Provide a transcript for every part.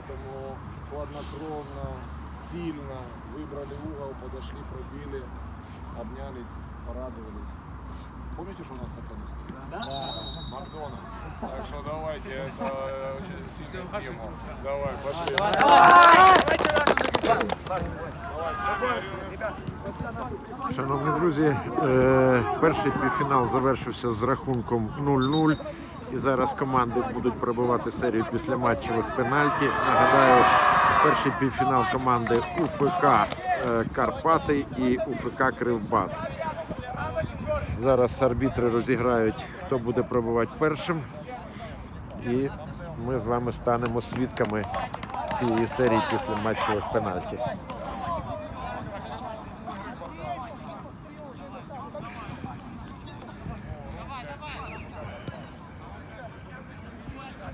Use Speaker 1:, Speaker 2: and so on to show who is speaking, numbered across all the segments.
Speaker 1: поэтому хладнокровно, сильно выбрали угол, подошли, пробили, обнялись, порадовались. Помните, что у нас стакан стоит? Да. Макдональдс. Так что давайте, это э, очень сильный стимул. Давай, пошли.
Speaker 2: Шановні друзі, е, перший півфінал завершився з рахунком 0-0. І зараз команди будуть пробивати серію після матчевих пенальті. Нагадаю, перший півфінал команди УФК е, Карпати і УФК Кривбас. Зараз арбітри розіграють, хто буде пробивати першим. І ми з вами станемо свідками цієї серії після матчевих пенальті.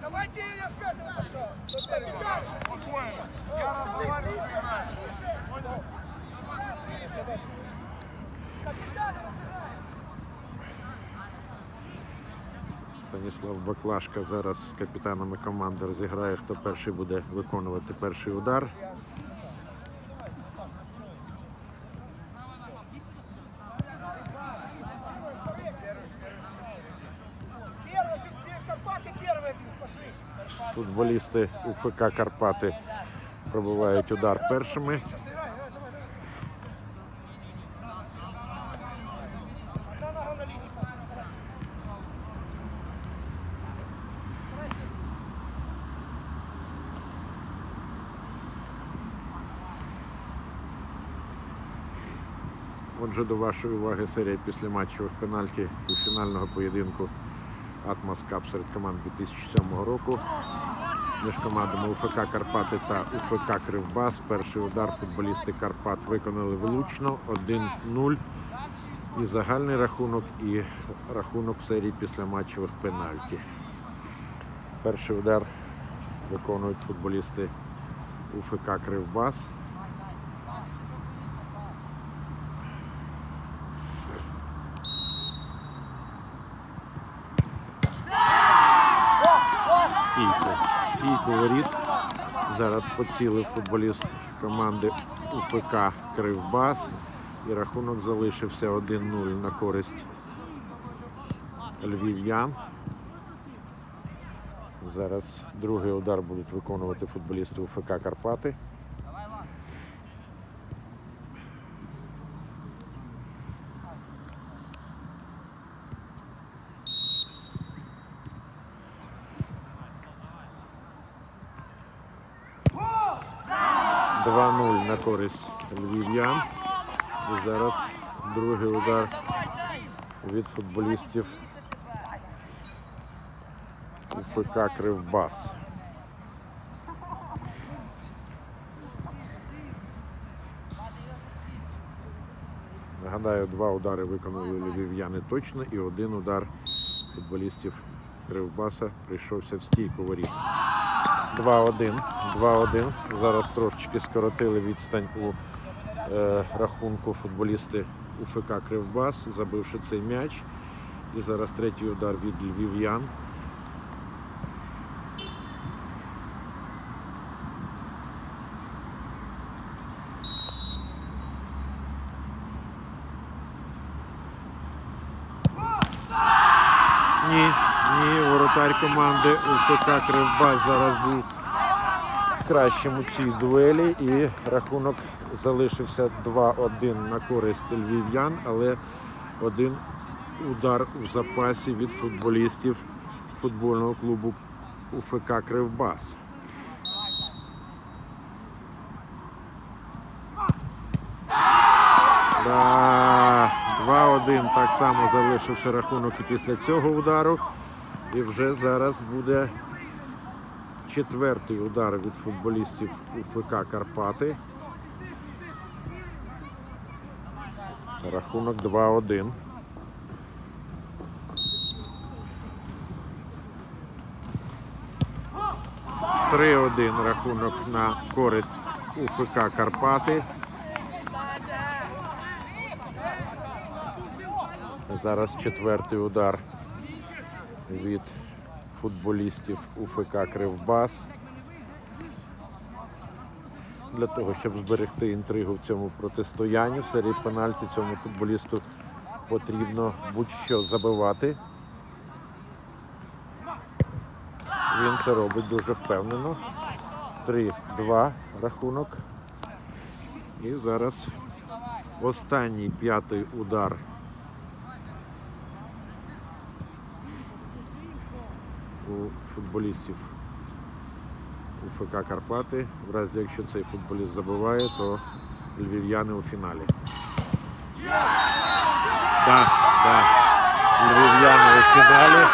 Speaker 3: Давайте я скажу, Спокойно. Я разговариваю.
Speaker 2: Станіслав Баклашка зараз з капітанами команди розіграє, хто перший буде виконувати перший удар. Футболісти УФК Карпати пробивають удар першими. Отже, до вашої уваги серія після післяматчевих пенальті фінального поєдинку Атмос Кап серед команд 2007 року. Між командами УФК Карпати та УФК Кривбас. Перший удар футболісти Карпат виконали влучно 1-0. І загальний рахунок, і рахунок в серії післяматчевих пенальті. Перший удар виконують футболісти УФК Кривбас. Стійку. Стійку воріт. Зараз поцілив футболіст команди УФК Кривбас. І рахунок залишився 1-0 на користь львів'ян. Зараз другий удар будуть виконувати футболісти УФК Карпати. – 2-0 на користь львів'ян. І зараз другий удар від футболістів УФК Кривбас. Нагадаю, два удари виконали львів'яни точно і один удар футболістів Кривбаса прийшовся в стійку воріт. 2-1. 2-1. Зараз трошечки скоротили відстань у е, рахунку футболісти УФК Кривбас, забивши цей м'яч. І зараз третій удар від львів'ян. Воротар команди УФК Кривбас зараз був кращим у цій дуелі і рахунок залишився 2-1 на користь львів'ян, але один удар у запасі від футболістів футбольного клубу УФК Кривбас. Да, 2-1 так само залишився рахунок і після цього удару. І вже зараз буде четвертий удар від футболістів УФК Карпати. Рахунок 2-1. Три 1 рахунок на користь УФК Карпати. Зараз четвертий удар від футболістів УФК Кривбас. для того, щоб зберегти інтригу в цьому протистоянні. В серії пенальті цьому футболісту потрібно будь-що забивати. Він це робить дуже впевнено. 3-2 рахунок. І зараз останній п'ятий удар. У футболістів у ФК Карпати. В разі якщо цей футболіст забиває, то львів'яни у фіналі. Так, так. Львів'яни у фіналі.